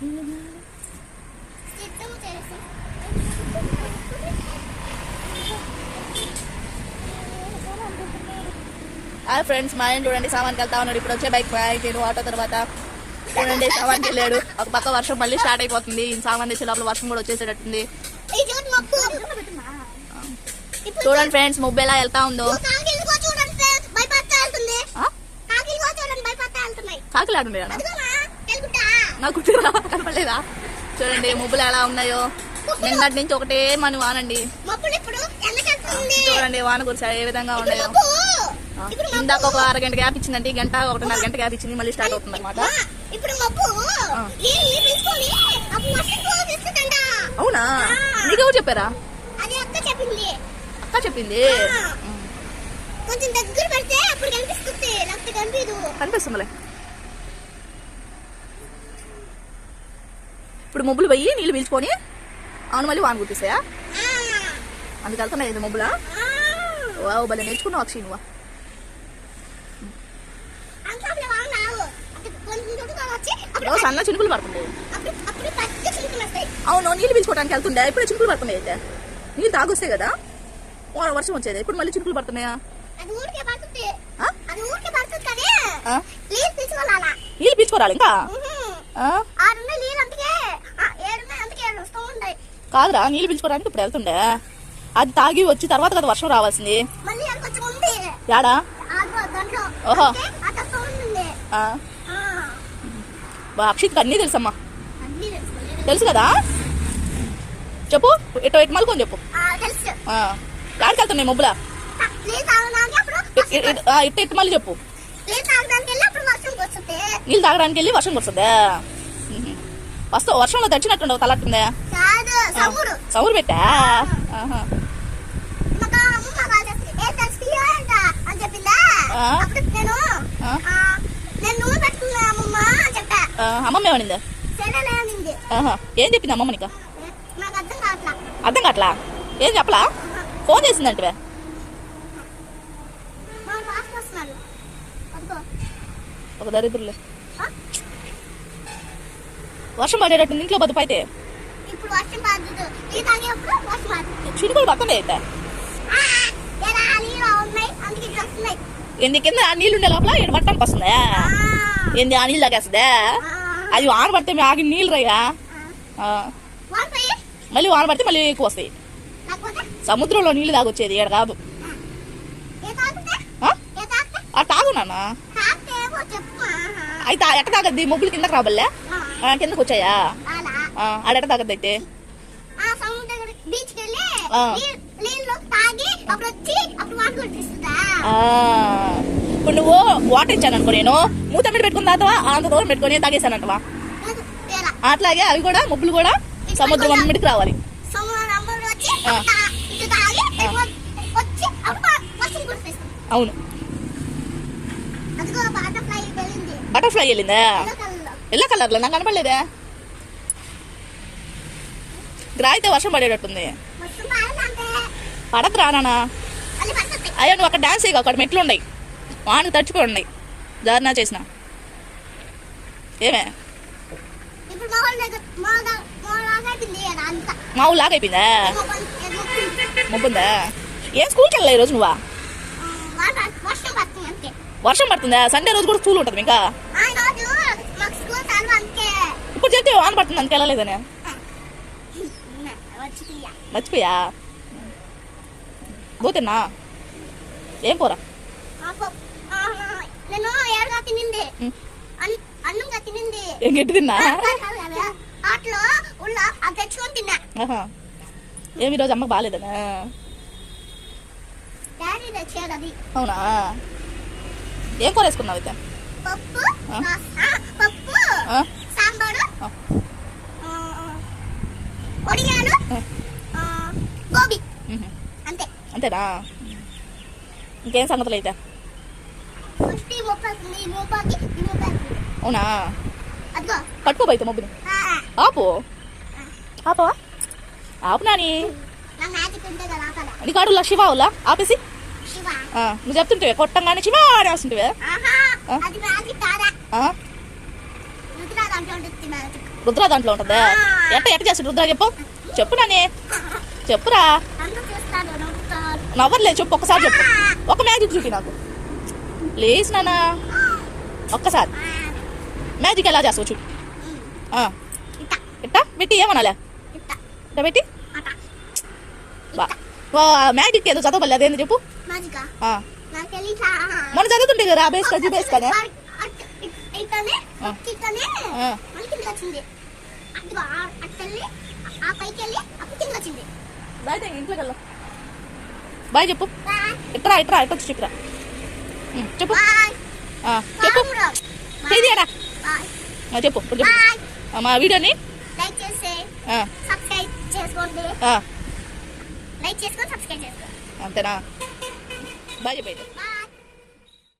Hi friends మా ఆయన చూడండి సామాన్కి వెళ్తా ఉన్నాడు. ఇప్పుడు వచ్చే బైక్ నేను ఆటో తర్వాత చూడండి సామాన్కి వెళ్ళాడు. ఒక పక్క వర్షం మళ్ళీ స్టార్ట్ అయిపోతుంది. ఈ సామాన్ తెచ్చే లోపల వర్షం కూడా వచ్చేసేటట్టుంది. చూడండి ఫ్రెండ్స్ మొబ్బు ఎలా వెళ్తా ఉందో. కాకిలిగో నాకు గుర్తురా కనపడలేదా? చూడండి ముబ్బులు ఎలా ఉన్నాయో. నిన్నటి నుంచి ఒకటే మన వానండి. చూడండి వాన కురిసా ఏ విధంగా ఉన్నాయో. ఇందాక ఒక అరగంట గ్యాప్ ఇచ్చిందండి గంట ఒకటిన్నర గంట గ్యాప్ ఇచ్చింది మళ్ళీ స్టార్ట్ అవుతుంది అనమాట అవునా? నీకెవరు చెప్పారా? అక్క చెప్పింది. కొంచెం దగ్గర పెడితే అప్పుడు కనిపిస్తుంది. కనిపిస్తుందిలే. ఇప్పుడు ముబ్బులు పోయి నీళ్ళు పీల్చుకొని అవును మళ్ళీ వాన కుట్టిస్తాయా అందుకు వెళ్తున్నాయి ఇది ముబ్బులా. వావ్ భలే నేర్చుకున్నావు అక్షయ్ నువ్వు. సన్న చినుకులు వస్తాయి అవును నీళ్ళు పీల్చుకోవడానికి వెళ్తుండే. ఇప్పుడు చినుకులు పడుతున్నాయి అయితే. నీళ్ళు తాగొస్తాయి కదా. వర్షం వచ్చేది. ఇప్పుడు మళ్ళీ చినుకులు పడుతున్నాయా? నీళ్ళు పీల్చుకోరాలి ఇంకా ఆ? ఆరున్నాయి నీళ్ళు అందుకే ఆ, ఏడున్నాయి అందుకే ఏడు వస్తూ ఉంటాయి కాదురా నీళ్ళు పీల్చుకోవడానికి ఇప్పుడు వెళ్తుండే. అది తాగి వచ్చి తర్వాత కదా వర్షం రావాల్సింది. యాడా? ఓహో. వస్తూ అక్షిత్కి అన్నీ తెలుసమ్మా. తెలుసు. కదా? చెప్పు ఇటు ఇటు మలుకొని చెప్పు. యాడికి వెళ్తున్నాయి ముబ్బులా? నీళ్ళు తాగడానికి అప్పుడు ఇ- ఇ- ఇటు- మళ్ళీ చెప్పు. నీళ్ళు తాగడానికి వెళ్ళి వర్షం వస్తుంది వస్తావు వర్షంలో తడిచినట్టుండవు తలట్టుందా సౌరు పెట్టా? ఏ చెప్పిందా? అమ్మమ్మ ఏమనిందా. ఏం చెప్పింది నీకు? అర్థం కావట్లా. ఏం చెప్పలా? ఫోన్ చేసిందంటే ఒక దరిద్రులే? వర్షం పడేటట్టు ఇంట్లో బతుకు అయితే ఇప్పుడు వర్షం తాగేప్పుడు పడుతుంది. చినుకులు వస్తున్నాయి. ఏంది కింద ఆ నీళ్ళు ఉండే లోపల ఇక్కడ పట్టడానికి వస్తుందా ఏంది ఆ నీళ్ళు తాగేస్తుందా? అది వాన పడితే మీ ఆగి నీళ్ళు రయ్యా మళ్ళీ వాన పడితే మళ్ళీ ఎక్కువ వస్తాయి. సముద్రంలో నీళ్ళు తాగొచ్చేది ఇక్కడ కాదు. ఆ? ఏ తాగితే? ఆ? తాగు నాన్న. తాగితే ఏమో చెప్పు. అయితే ఎట్ట తాగద్ది? మొబ్బులు కిందకి రాబల్లే? కిందకు వచ్చాయా? అలా ఆ, ఆడెట్ట తాగద్ది అయితే ఆ సముద్రం దగ్గర బీచ్కి వెళ్ళి ఆ. నీళ్ళు- నీళ్ళు తాగి అప్పుడు వచ్చి అప్పుడు వాటర్ కొట్టిస్తుందా ఆ, ఇప్పుడు నువ్వు వాటర్ ఇచ్చాను అనుకో నేను మూత మీద పెట్టుకున్న తాతవా అంత దూరం పెట్టుకొని లేదు, ఎలా అట్లాగే అవి కూడా మొబ్బులు కూడా సముద్రం అమ్మడికి రావాలి. అవును. బటర్ఫ్లై వెళ్ళింది. ఎల్లో కలర్లో? నాకు కనపడలేదా. గ్రాయితే వర్షం పడేటట్టుంది. పడద్దు రానా అయ్యో నువ్వు అక్కడ డాన్స్ చేయగా అక్కడ మెట్లు ఉన్నాయి. వానికి తడిచిపోయి ఉన్నాయి జారినా చేసిన. ఏమే? మా వాళ్ళ దగ్గర మా దా- మా లాగా అయిపోయింది కదా అంతా మా ఊళ్ళో లాగా అయిపోయిందా ఏమో కొంచెం- ఏమో కొంచెం. మొబ్బుందా ఏం స్కూల్కి వెళ్ళా ఈరోజు నువ్వా? వర్షం పడుతుంది? సండే రోజు కూడా స్కూల్ ఉంటుంది ఇంకా? ఇప్పుడు చెప్తే వాన పడుతుంది అందుకు వెళ్ళలేదని. మర్చిపోయా. పోతున్నా ఏం కూర గట్టి తిన్నా. ఏమి ఈరోజు అమ్మకి బాగాలేదనా అవునా? ఏం కూర వేసుకున్నావు అయితే? పప్పు పప్పు? సాంబారు. గోబీ. అంతే. అంతేనా? ఇంకేం సంగతులు అయితే? అవునా? పట్టుకోబోయితే మొబ్బుని. ఆపు. ఆపవా? ఆపు నాని. నా కాడులా శివ అవులా? ఆపేసి. నువ్వు చెప్తుంటే కొట్టంగానే శివ అని వస్తుంటే? రుద్రా దాంట్లో ఉంటుంది ఎట్ట ఎట్ట చేస్తాడు? రుద్ర చెప్పు. చెప్పు నాని చెప్పురా. నవ్వర్లేదు చెప్పు ఒక్కసారి చెప్పు. ఒక మ్యాజిక్ చూపి నాకు. ప్లీజ్ నాన్న. ఒక్కసారి. మ్యాజిక్ ఎలా చేస్తావు చూపి. ఇట్ట? పెట్టి ఏమనాలే? ఇట్ట పెట్టి? మ్యాజిక్ ఏదో చదవాలి అదేంది చెప్పు. మొన్న చదువుతుంటే కదా బేస్ కజ్జి బేస్ కదా. ఆ. పైకి వెళ్ళి అప్పుడు కిందకి వచ్చింది. బాయ్ ఇంట్లోకి వెళ్దాం బాయ్ చెప్పు. ఇట్రా ఇట్రా ఇటు వచ్చి చెప్పురా. చెప్పు. చెప్పు. బాయ్. చెప్పు ఇప్పుడు చెప్పు. మా వీడియోని? లైక్ చేసి సబ్స్క్రైబ్ చేసుకోండి. లైక్ చేసుకొని సబ్స్క్రైబ్ చేసుకోండి అంతేనా? బాయ్ చెప్పు